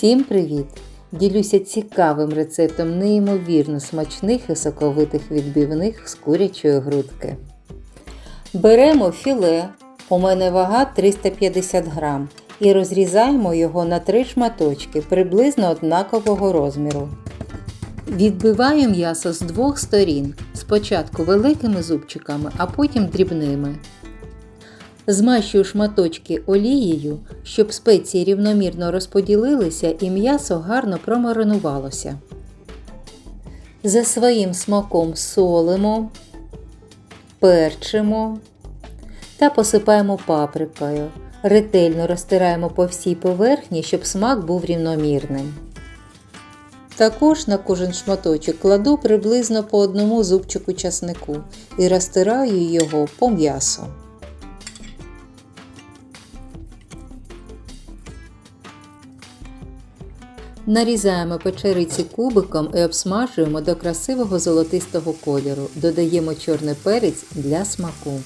Всім привіт! Ділюся цікавим рецептом неймовірно смачних і соковитих відбивних з курячої грудки. Беремо філе, у мене вага 350 грам, і розрізаємо його на три шматочки приблизно однакового розміру. Відбиваю м'ясо з двох сторін, спочатку великими зубчиками, а потім дрібними. Змащую шматочки олією, щоб спеції рівномірно розподілилися і м'ясо гарно промаринувалося. За своїм смаком солимо, перчимо та посипаємо паприкою. Ретельно розтираємо по всій поверхні, щоб смак був рівномірним. Також на кожен шматочок кладу приблизно по одному зубчику часнику і розтираю його по м'ясу. Нарізаємо печериці кубиком і обсмажуємо до красивого золотистого кольору. Додаємо чорний перець для смаку.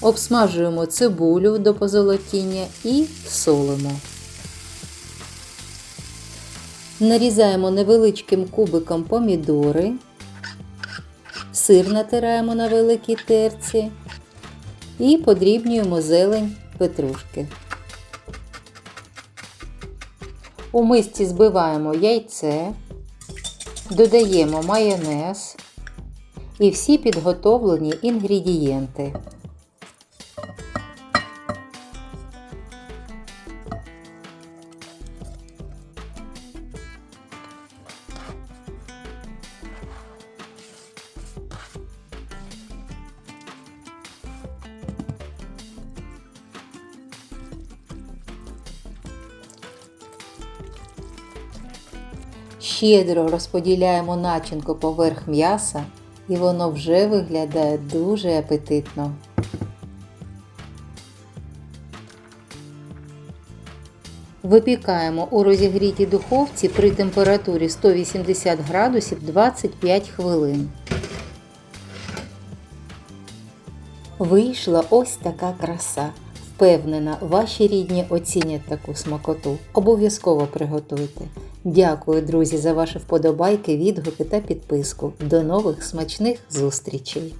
Обсмажуємо цибулю до позолотіння і солимо. Нарізаємо невеличким кубиком помідори, сир натираємо на великій терці і подрібнюємо зелень петрушки. У мисці збиваємо яйце, додаємо майонез і всі підготовлені інгредієнти. Щедро розподіляємо начинку поверх м'яса і воно вже виглядає дуже апетитно. Випікаємо у розігрітій духовці при температурі 180 градусів 25 хвилин. Вийшла ось така краса. Впевнена, ваші рідні оцінять таку смакоту. Обов'язково приготуйте. Дякую, друзі, за ваші вподобайки, відгуки та підписку. До нових смачних зустрічей!